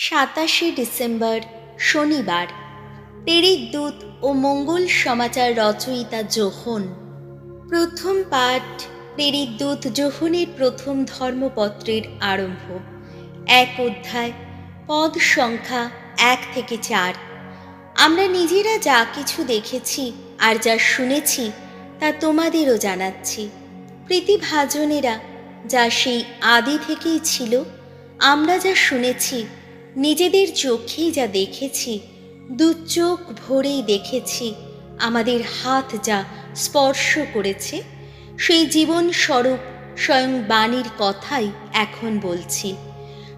সাতাশে ডিসেম্বর, শনিবার। পেরিত দূত ও মঙ্গল সমাচার রচয়িতা যোহন প্রথম পাঠ পেরিত দূত যোহনের প্রথম ধর্মপত্রের আরম্ভ। এক অধ্যায়, পদ সংখ্যা এক থেকে চার। আমরা নিজেরা যা কিছু দেখেছি আর যা শুনেছি, তা তোমাদেরও জানাচ্ছি। প্রীতিভাজনেরা যা সেই আদি থেকেই ছিল, আমরা যা শুনেছি নিজেদের চোখেই যা দেখেছি, দু চোখ ভরেই দেখেছি, আমাদের হাত যা স্পর্শ করেছে, সেই জীবন স্বরূপ স্বয়ং বাণীর কথাই এখন বলছি।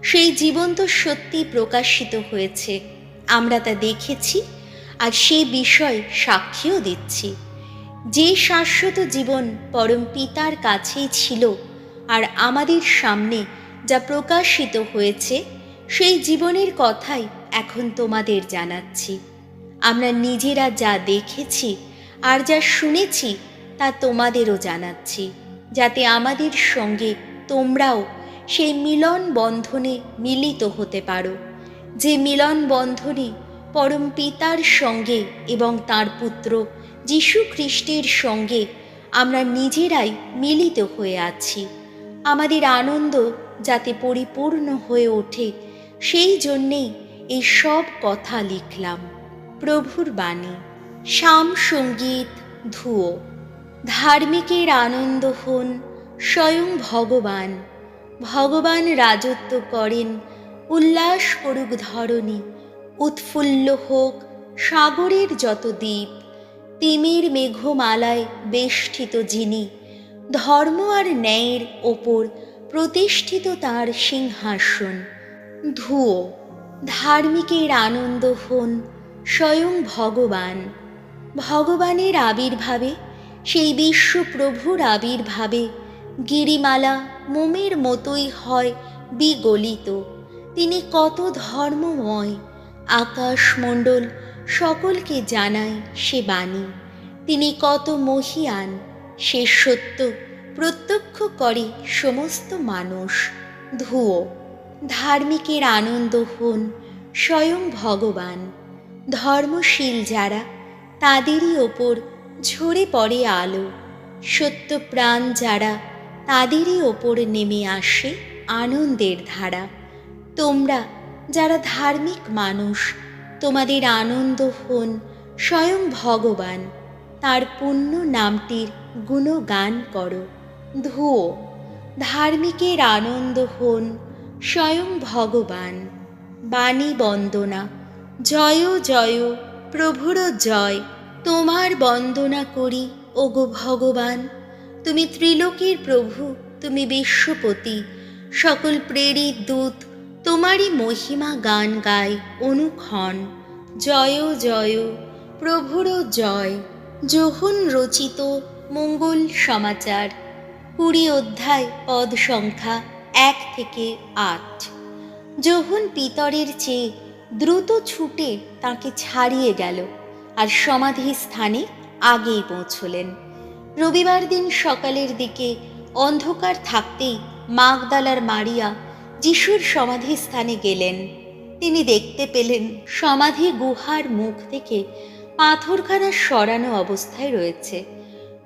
সেই জীবন তো সত্যি প্রকাশিত হয়েছে, আমরা তা দেখেছি আর সেই বিষয় সাক্ষীও দিচ্ছি। যে শাশ্বত জীবন পরম পিতার কাছেই ছিল আর আমাদের সামনে যা প্রকাশিত হয়েছে সেই জীবনের কথাই এখন তোমাদের জানাচ্ছি। আমরা নিজেরা যা দেখেছি আর যা শুনেছি তা তোমাদেরও জানাচ্ছি, যাতে আমাদের সঙ্গে তোমরাও সেই মিলন বন্ধনে মিলিত হতে পারো। যে মিলন বন্ধনে পরম পিতার সঙ্গে এবং তার পুত্র যীশু খ্রিস্টের সঙ্গে আমরা নিজেরাই মিলিত হয়ে আছি। আমাদের আনন্দ যাতে পরিপূর্ণ হয়ে ওঠে সেই জন্যেই এই সব কথা লিখলাম। প্রভুর বাণী। শাম সংগীত ধুয়ো ধার্মিকের আনন্দ হন স্বয়ং ভগবান। ভগবান রাজত্ব করেন, উল্লাস করুক ধরণী। উৎফুল্ল হোক সাগরের যত দ্বীপ, তিমির মেঘমালায় বেষ্টিত যিনি, ধর্ম আর ন্যায়ের ওপর প্রতিষ্ঠিত তার সিংহাসন। ধুয়ো ধার্মিকের আনন্দ হন স্বয়ং ভগবান। ভগবানের আবির্ভাবে, সেই বিশ্বপ্রভুর আবির্ভাবে গিরিমালা মোমের মতোই হয় বিগলিত। তিনি কত ধর্মময়, আকাশমণ্ডল সকলকে জানায় সে বাণী। তিনি কত মহিয়ান, সে সত্য প্রত্যক্ষ করে সমস্ত মানুষ। ধুয়ো ধার্মিকের আনন্দ হন স্বয়ং ভগবান। ধর্মশীল যারা, তাদেরই ওপর ঝরে পড়ে আলো। সত্য প্রাণ যারা, তাদেরই ওপর নেমে আসে আনন্দের ধারা। তোমরা যারা ধার্মিক মানুষ, তোমাদের আনন্দ হন স্বয়ং ভগবান। তার পুণ্য নামটির গুণগান করো। ধুয়ো ধার্মিকের আনন্দ হন স্বয়ং ভগবান। বাণী বন্দনা। জয় জয়, প্রভুর জয়। তোমার বন্দনা করি, ওগো ভগবান। তুমি ত্রিলোকের প্রভু, তুমি বিশ্বপতি। সকল প্রেরিত দূত, তোমারই মহিমা গান গায়, অনুক্ষণ। জয় জয়, প্রভুর জয়। যোহন রচিত মঙ্গল সমাচার। কুড়ি অধ্যায় পদ সংখ্যা এক থেকে আট। যোহন পিতরের চেয়ে দ্রুত ছুটে তাকে ছাড়িয়ে গেল আর সমাধি স্থানে আগেই পৌঁছলেন। রবিবার দিন সকালের দিকে অন্ধকার থাকতেই মাগদালার মারিয়া যিশুর সমাধি স্থানে গেলেন। তিনি দেখতে পেলেন সমাধি গুহার মুখ থেকে পাথরখানা সরানো অবস্থায় রয়েছে।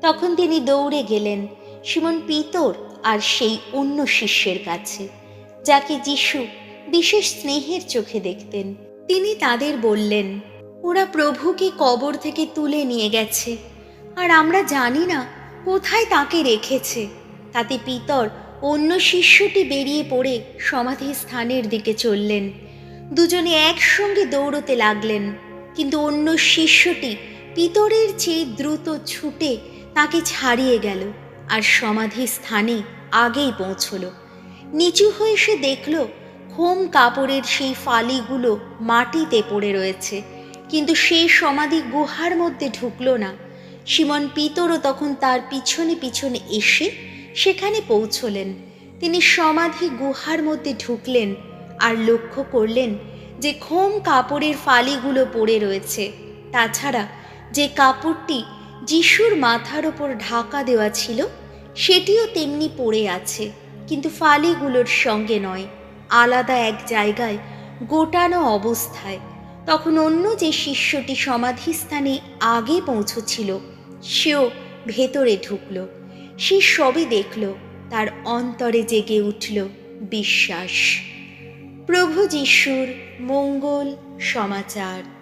তখন তিনি দৌড়ে গেলেন সিমন পিতর আর সেই অন্য শিষ্যের কাছে, যাকে যিশু বিশেষ স্নেহের চোখে দেখতেন। তিনি তাদের বললেন, ওরা প্রভুকে কবর থেকে তুলে নিয়ে গেছে, আর আমরা জানি না কোথায় তাকে রেখেছে। তাতে পিতর অন্য শিষ্যটি বেরিয়ে পড়ে সমাধি স্থানের দিকে চললেন। দুজনে একসঙ্গে দৌড়তে লাগলেন, কিন্তু অন্য শিষ্যটি পিতরের চেয়ে দ্রুত ছুটে তাকে ছাড়িয়ে গেল, আর সমাধি স্থানে আগেই পৌঁছল। নিচু হয়ে সে দেখল খোম কাপড়ের সেই ফালিগুলো মাটিতে পড়ে রয়েছে। কিন্তু সেই সমাধি গুহার মধ্যে ঢুকলো না। সিমন পিতরও তখন তার পিছনে পিছনে এসে সেখানে পৌঁছলেন। তিনি সমাধি গুহার মধ্যে ঢুকলেন আর লক্ষ্য করলেন যে খোম কাপড়ের ফালিগুলো পড়ে রয়েছে। তাছাড়া যে কাপড়টি যিশুর মাথার ওপর ঢাকা দেওয়া ছিল সেটিও তেমনি পড়ে আছে, কিন্তু ফালিগুলোর সঙ্গে নয়, আলাদা এক জায়গায়, গোটানো অবস্থায়। তখন অন্য যে শিষ্যটি সমাধিস্থানে আগে পৌঁছছিল সেও ভেতরে ঢুকল। সে সবই দেখল, তার অন্তরে জেগে উঠল বিশ্বাস। প্রভু যিশুর মঙ্গল সমাচার।